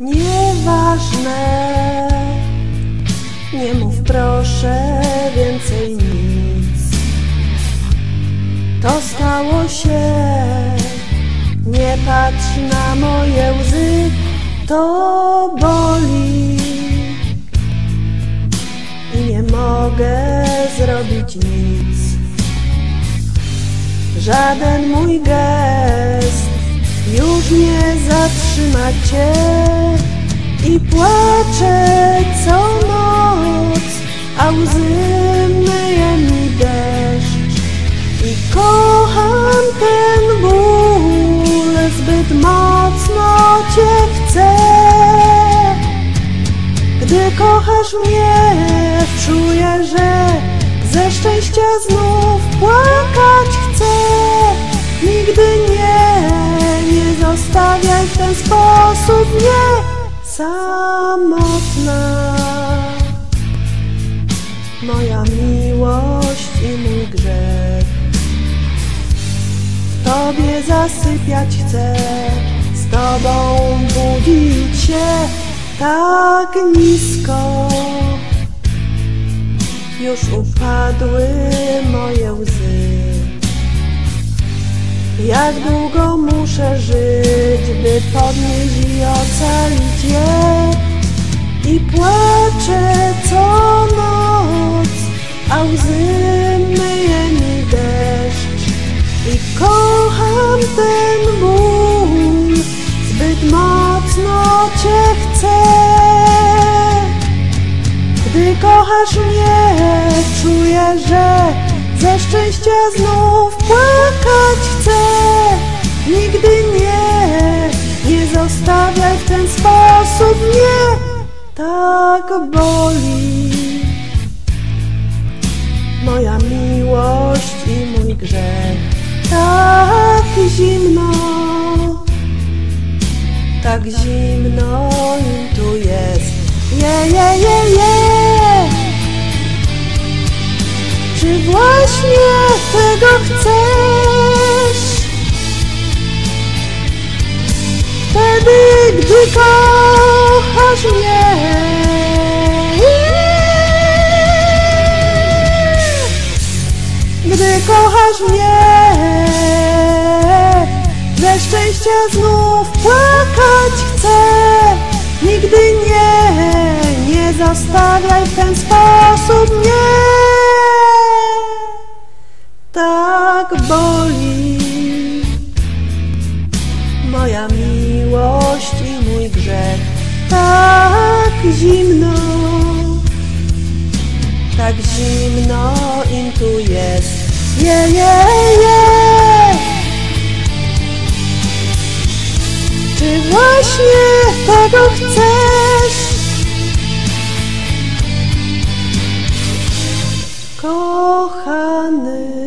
Nieważne, nie mów proszę więcej nic. To stało się, nie patrz na moje łzy, to boli. I nie mogę zrobić nic. Żaden mój gest już nie zatrzyma cię i płaczę co noc, a łzy myje mi deszcz i kocham ten ból, zbyt mocno cię chcę. Gdy kochasz mnie, czuję, że ze szczęścia znów płakać chcę. Nigdy nie zostawiaj w ten sposób mnie samotna. Moja miłość i mój grzech. W Tobie zasypiać chcę Z Tobą budzić się tak nisko. Już upadły moje łzy. Jak długo muszę żyć, podnieść i ocalić je I płaczę co noc, a łzy myje mi deszcz. I kocham ten ból, zbyt mocno Cię chcę. Gdy kochasz mnie, czuję, że ze szczęścia znów płakać chcę zostawiaj w ten sposób mnie Tak boli. Moja miłość i mój grzech Tak zimno Tak zimno im tu jest. Je, je, je, je. Czy właśnie tego chcesz? Kochasz mnie. Gdy kochasz mnie Ze szczęścia znów płakać chcę. Nigdy nie, nie zostawiaj w ten sposób mnie. Tak boli zimno. Tak zimno im tu jest Je, je, je. Czy właśnie tego chcesz? Kochany